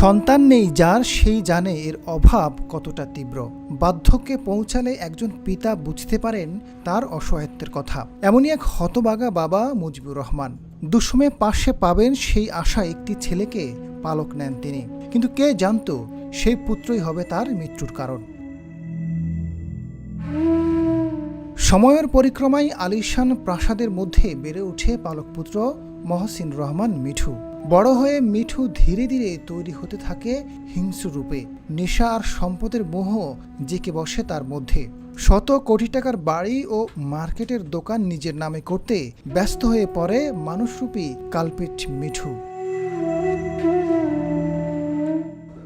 সন্তান নেই যার, সেই জানে এর অভাব কতটা তীব্র। বার্ধক্যে পৌঁছালে একজন পিতা বুঝতে পারেন তার অসহায়ত্বের কথা। এমনই এক হতবাগা বাবা মুজিবুর রহমান। দুসময়ে পাশে পাবেন সেই আশা একটি ছেলেকে পালক নেন তিনি। কিন্তু কে জানতো সেই পুত্রই হবে তার মৃত্যুর কারণ। সময়ের পরিক্রমায় আলিশান প্রাসাদের মধ্যে বেড়ে ওঠে পালকপুত্র মহসিন রহমান মিঠু। বড় হয়ে মিঠু ধীরে ধীরে তৈরি হতে থাকে হিংস্র রূপে। নেশা আর সম্পদের মোহ জেকে বসে তার মধ্যে। শত কোটি টাকার বাড়ি ও মার্কেটের দোকান নিজের নামে করতে ব্যস্ত হয়ে পড়ে মানুষরূপী কালপিট মিঠু।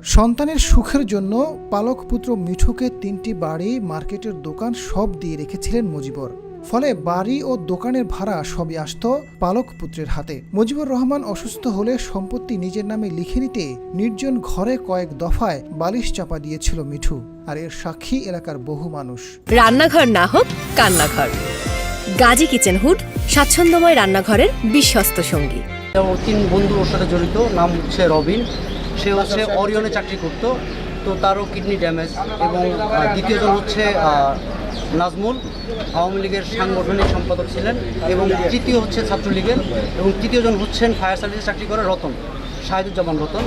সন্তানের সুখের জন্য পালক পুত্র মিঠুকে তিনটি বাড়ি, মার্কেটের দোকান সব দিয়ে রেখেছিলেন মুজিবর। ফলে বাড়ি ও দোকানের ভাড়া সবই আসত পালক পুত্রের হাতে। মুজিবুর রহমান অসুস্থ হলে সম্পত্তি নিজের নামে লিখে নিতে নির্জন ঘরে কয়েক দফায় বালিশ চাপা দিয়েছিল মিঠু আর এর সাক্ষী এলাকার বহু মানুষ। রান্নাঘর না হোক কান্নাঘর। গাজী কিচেন হুড স্বাচ্ছন্দ্যময় রান্নাঘরের বিশ্বস্ত সঙ্গী। তিন বন্ধু ওর সাথে জড়িত নাম হচ্ছে রবিন। সে হচ্ছে অরিয়নে চাকরি করতো তো তারও কিডনি ড্যামেজ এবং দ্বিতীয়জন হচ্ছে আহ, নাজমুল আওয়ামী লীগের সাংগঠনিক সম্পাদক ছিলেন এবং তৃতীয় হচ্ছে ছাত্রলীগের এবং তৃতীয়জন হচ্ছেন ফায়ার সার্ভিসে চাকরি করে রতন, শাহিদুজ্জামান রতন।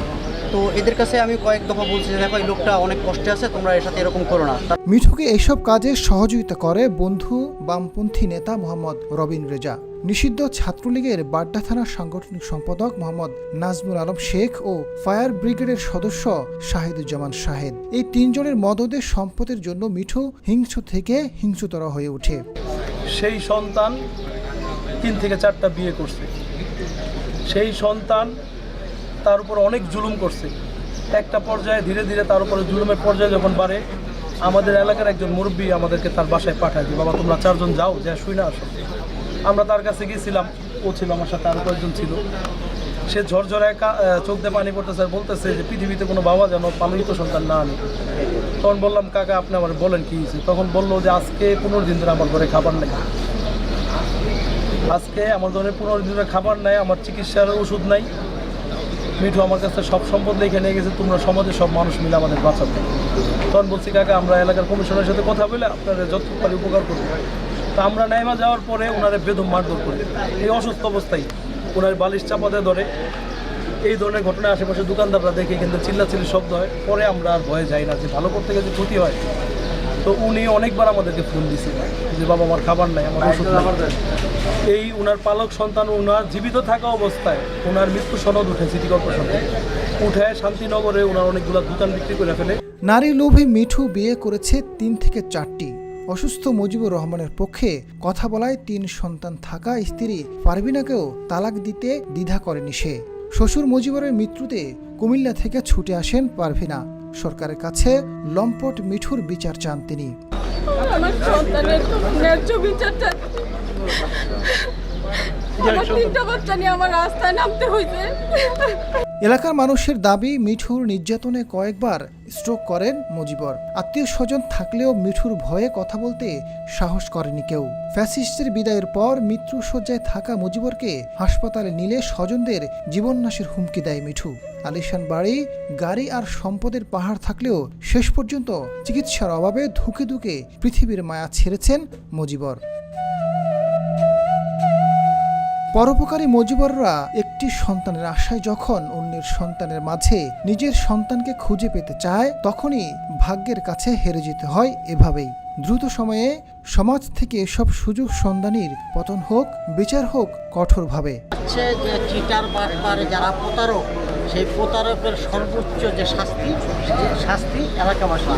তো এদের কাছে আমি কয়েক দফা বলছি যে, দেখো, এই লোকটা অনেক কষ্টে আছে, তোমরা এর সাথে এরকম করো না। মিঠুকে এইসব কাজে সহযোগিতা করে বন্ধু, বামপন্থী নেতা মোহাম্মদ রবিন রেজা। নিষিদ্ধ ছাত্রলীগের বাড্ডা থানার সাংগঠনিক সম্পাদক মোহাম্মদ নাজমুল আলম শেখ ও ফায়ার ব্রিগেডের সদস্য শাহিদুজ্জামান শাহেদ। এই তিনজনের মদদের সম্পদের জন্য মিঠু হিংস্র থেকে হিংস্রতর হয়ে ওঠে। সেই সন্তান তিন থেকে চারটা বিয়ে করছে। সেই সন্তান তার উপর অনেক জুলুম করছে। একটা পর্যায়ে ধীরে ধীরে তার উপরে জুলুমের পর্যায়ে যখন বাড়ে, আমাদের এলাকার একজন মুরব্বী আমাদেরকে তার বাসায় পাঠায় যে বাবা, তোমরা চারজন যাও, যা শুই না আসো। আমরা তার কাছে গিয়েছিলাম, ও ছিল আমার সাথে, আরও কয়েকজন ছিল। সে ঝরঝরায় চোখ দিয়ে পানি পড়তেছে আর বলতেছে যে পৃথিবীতে কোনো বাবা যেন পালিত সন্তান না আনে। তখন বললাম, কাকা, আপনি আমার বলেন কি হয়েছে? তখন বলল যে, আজকে পনেরো দিন ধরে আমার ঘরে খাবার নেই। আজকে আমার ধরে পনেরো দিন ধরে খাবার নাই, আমার চিকিৎসার ওষুধ নাই। মিঠু আমার কাছে সব সম্পদ লিখে নিয়ে গেছে, তোমরা সমাজে সব মানুষ মিলে আমাদের বাঁচাবে তখন বলছি, কাকা, আমরা এলাকার কমিশনের সাথে কথা বলে আপনাদের যত পারি উপকার করব। তা আমরা নাইমা যাওয়ার পরে ওনারা বেদম মারধর করে। এই অসুস্থ অবস্থায় ওনার বালিশ চাপাতে ধরে। এই ধরনের ঘটনা আশেপাশে দোকানদাররা দেখে কিন্তু চিল্লাচিল্লি শব্দ হয়। পরে আমরা আর ভয়ে যাই না যে ভালো করতে গেলে ক্ষতি হয়। তো উনি অনেকবার আমাদেরকে ফোন দিছে যে, বাবা, আমার খাবার নাই, আমার ওষুধ। এই উনার পালক সন্তান, উনার জীবিত থাকা অবস্থায় ওনার মৃত্যু সনদ উঠে সিটি কর্পোরেশন উঠে শান্তিনগরে ওনার অনেকগুলো দোকান বিক্রি করে ফেলে। নারী লোভী মিঠু বিয়ে করেছে তিন থেকে চারটি। অসুস্থ মুজিবুর রহমানের পক্ষে কথা বলায় তিন সন্তান থাকা স্ত্রী পারভিনাকেও তালাক দিতে দ্বিধা করেনি সে। শ্বশুর মুজিবরের মৃত্যুতে কুমিল্লা থেকে ছুটে আসেন পারভিনা। সরকারের কাছে লম্পট মিঠুর বিচার চান তিনি। আমার তিনটা বাচ্চা নিয়ে আমার রাস্তায় নামতে হয়েছে এলাকার মানুষের দাবি, মিঠুর নির্যাতনে কয়েকবার স্ট্রোক করেন মুজিবর। আত্মীয় স্বজন থাকলেও মিঠুর ভয়ে কথা বলতে সাহস করেনি কেউ। ফ্যাসিস্টের বিদায়ের পর মৃত্যুসজ্জায় থাকা মুজিবরকে হাসপাতালে নিলে স্বজনদের জীবননাশের হুমকি দেয় মিঠু। আলিশান বাড়ি, গাড়ি আর সম্পদের পাহাড় থাকলেও শেষ পর্যন্ত চিকিৎসার অভাবে ধুকে ধুকে পৃথিবীর মায়া ছেড়েছেন মুজিবর। পরোপকারী মজিবররা একটি সন্তানের আশায় যখন অন্যের সন্তানের মাঝে নিজের সন্তানকে খুঁজে পেতে চায়, তখনই ভাগ্যের কাছে হেরে যেতে হয় এভাবেই। দ্রুত সময়ে সমাজ থেকে সব সুযোগ সন্ধানীর পতন হোক, বিচার হোক কঠোরভাবে। যারা প্রতারক সেই প্রতারকের সর্বোচ্চ যে শাস্তি শাস্তি এলাকাবাসী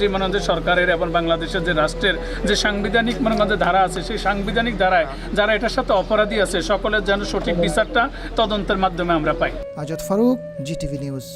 যে মনে যে সরকারের এবং বাংলাদেশের যে রাষ্ট্রের যে সাংবিধানিক মনে যে ধারা আছে সেই সাংবিধানিক ধারায় যারা এটার সাথে অপরাধী আছে সকলের যেন সঠিক বিচারটা তদন্তের মাধ্যমে আমরা পাই। Azad Faruk GTV news.